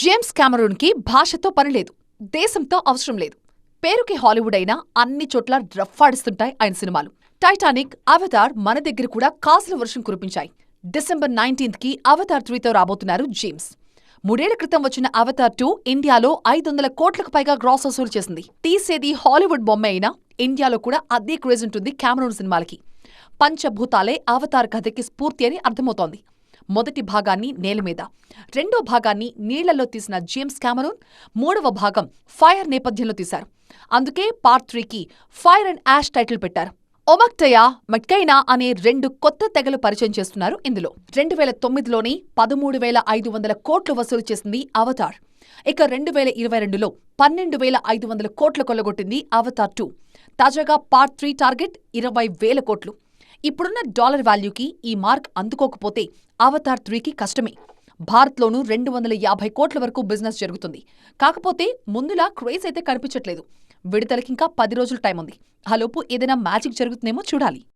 James కెమెరూన్కి భాషతో పనిలేదు దేశంతో అవసరం లేదు. పేరుకి హాలీవుడ్ అయినా అన్ని చోట్ల రఫ్ఫాడిస్తుంటాయి ఆయన సినిమాలు. టైటానిక్ అవతార్ మన దగ్గర కూడా కాసుల వర్షం కురిపించాయి. డిసెంబర్ నైన్టీన్త్కి అవతార్ త్రీతో రాబోతున్నారు జేమ్స్. మూడేళ్ళ క్రితం వచ్చిన అవతార్ టూ ఇండియాలో ఐదు వందల కోట్లకు పైగా గ్రాస్ వసూలు చేసింది. తీసేది హాలీవుడ్ బొమ్మ అయినా ఇండియాలో కూడా అదే క్రేజ్ ఉంటుంది కెమెరూన్ సినిమాలకి. పంచభూతాలే అవతార్ కథకి స్ఫూర్తి అని అర్థమవుతోంది. మొదటి భాగాన్ని నేల మీద. రెండో భాగాన్ని నీళ్ళలో తీసిన జేమ్స్ క్యామరూన్ మూడవ భాగం ఫైర్ నేపథ్యంలో తీశారు. అందుకే పార్ట్ త్రీకి ఫైర్ అండ్ యాష్ టైటిల్ పెట్టారు. ఒమక్టయా మెట్కైనా అనే రెండు కొత్త తెగలు పరిచయం చేస్తున్నారు ఇందులో. రెండు వేల తొమ్మిదిలోనే పదమూడు వేల ఐదు వందల కోట్లు వసూలు చేసింది అవతార్. ఇక రెండు వేల ఇరవై రెండులో పన్నెండు వేల ఐదు వందల కోట్లు కొల్లగొట్టింది అవతార్ టూ. తాజాగా పార్ట్ త్రీ టార్గెట్ ఇరవై వేల కోట్లు. ఇప్పుడున్న డాలర్ వాల్యూకి ఈ మార్క్ అందుకోకపోతే అవతార్ త్రీకి కష్టమే. భారత్లోనూ రెండు వందల యాభై కోట్ల వరకు బిజినెస్ జరుగుతుంది. కాకపోతే ముందులా క్రేజ్ అయితే కనిపించట్లేదు. విడుదలకింకా పది రోజులు టైం ఉంది ఆలోపు ఏదైనా మ్యాజిక్ జరుగుతుందేమో చూడాలి.